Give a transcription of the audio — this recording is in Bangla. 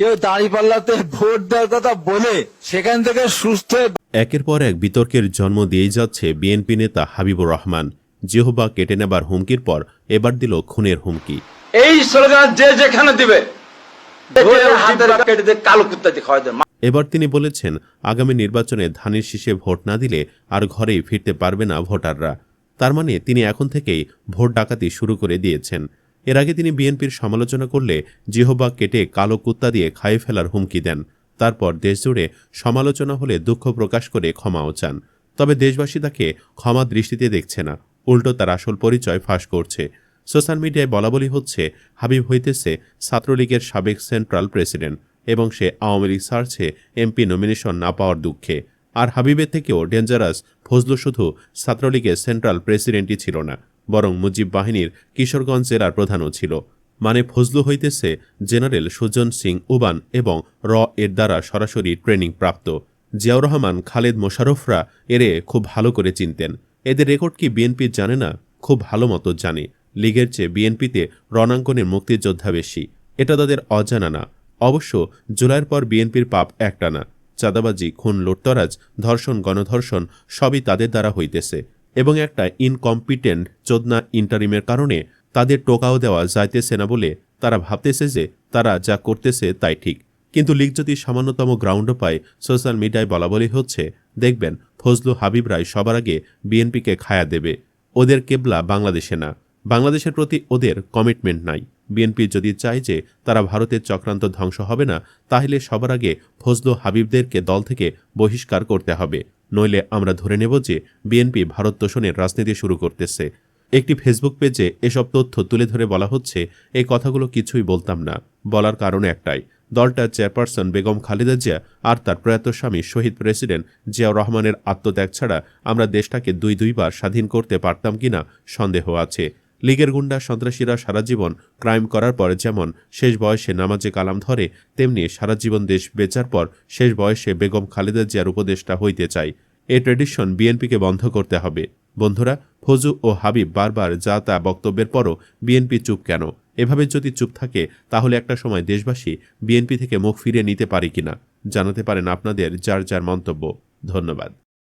কেউ দাঁড়িপাল্লাতে ভোট দেওয়ার কথা বলে সেখান থেকে সুস্থ একের পর এক বিতর্কের জন্ম দিয়েই যাচ্ছে বিএনপি নেতা হাবিবুর রহমান। জেহবা কেটে নেবার হুমকির পর এবার দিল খুনের হুমকি। এই স্লোগান যে যেখানে দিবে ধরে হাতের কেটে দিয়ে কালো কুত্তা দিয়ে খাওয়াই দেবে। এবার তিনি বলেছেন আগামী নির্বাচনে ধানের শীষে ভোট না দিলে আর ঘরেই ফিরতে পারবে না ভোটাররা। তার মানে তিনি এখন থেকেই ভোট ডাকাতি শুরু করে দিয়েছেন। এর আগে তিনি বিএনপির সমালোচনা করলে জিহবা কেটে কালো কুত্তা দিয়ে খাইয়ে ফেলার হুমকি দেন। তারপর দেশজুড়ে সমালোচনা হলে দুঃখ প্রকাশ করে ক্ষমাও চান। তবে দেশবাসী তাকে ক্ষমা দৃষ্টিতে দেখছে না। উল্টো তার আসল পরিচয় ফাঁস করছে। সোশ্যাল মিডিয়ায় বলাবলি হচ্ছে, হাবিব হইতেছে ছাত্রলীগের সাবেক সেন্ট্রাল প্রেসিডেন্ট এবং সে আওয়ামী লীগ সার্চে এমপি নমিনেশন না পাওয়ার দুঃখে। আর হাবিবের থেকেও ডেঞ্জারাস, ফজলু শুধু ছাত্রলীগের সেন্ট্রাল প্রেসিডেন্টই ছিল না। বরং মুজিব বাহিনীর কিশোরগঞ্জ জেলার প্রধানও ছিল। মানে ফজলু হইতেছে জেনারেল সুজন সিং উবান এবং র এর দ্বারা সরাসরি ট্রেনিং প্রাপ্ত। জিয়াউর রহমান, খালেদ মোশারফরা এরে খুব ভালো করে চিনতেন। এদের রেকর্ড কি বিএনপি জানে না? খুব ভালো মতো জানে। লীগের চেয়ে বিএনপিতে রণাঙ্গনের মুক্তিযোদ্ধা বেশি। এটা তাদের অজানা না। অবশ্য জুলাইয়ের পর বিএনপির পাপ একটা না চাঁদাবাজি, খুন, লুটতরাজ, ধর্ষণ, গণধর্ষণ সবই তাদের দ্বারা হইতেছে। এবং একটা ইনকম্পিটেন্ট চোদনা ইন্টারিমের কারণে তাদের টোকাও দেওয়া যাইতেছে না বলে তারা ভাবতেছে যে তারা যা করতেছে তাই ঠিক। কিন্তু লীগ যদি সামান্যতম গ্রাউন্ডও পায় সোশ্যাল মিডিয়ায় বলাবলি হচ্ছে, দেখবেন ফজলু হাবিব রায় সবার আগে বিএনপিকে খায়া দেবে। ওদের কেবলা বাংলাদেশে না। বাংলাদেশের প্রতি ওদের কমিটমেন্ট নাই। বিএনপি যদি চায় যে তারা ভারতের চক্রান্ত ধ্বংস হবে না, তাহলে সবার আগে ফজলু হাবিবদেরকে দল থেকে বহিষ্কার করতে হবে। নইলে আমরা ধরে নেব যে বিএনপি ভারত তোষণের রাজনীতি শুরু করতেছে। একটি ফেসবুক পেজে এসব তথ্য তুলে ধরে বলা হচ্ছে, এই কথাগুলো কিছুই বলতাম না। বলার কারণ একটাই, দলটার চেয়ারপারসন বেগম খালেদা জিয়া আর তার প্রয়াত স্বামী শহীদ প্রেসিডেন্ট জিয়াউর রহমানের আত্মত্যাগ ছাড়া আমরা দেশটাকে দুই দুইবার স্বাধীন করতে পারতাম কিনা সন্দেহ আছে। লীগের গুন্ডা সন্ত্রাসীরা সারা জীবন ক্রাইম করার পর যেমন শেষ বয়সে নামাজে কালাম ধরে, তেমনি সারা জীবন দেশ বেচার পর শেষ বয়সে বেগম খালেদা জিয়ার উপদেষ্টা হইতে চাই এই ট্রেডিশন বিএনপিকে বন্ধ করতে হবে। বন্ধুরা, ফজু ও হাবিব বারবার যা তা বক্তব্যের পরও বিএনপি চুপ কেন? এভাবে যদি চুপ থাকে, তাহলে একটা সময় দেশবাসী বিএনপি থেকে মুখ ফিরিয়ে নিতে পারে কিনা? জানাতে পারেন আপনাদের যার যার মন্তব্য। ধন্যবাদ।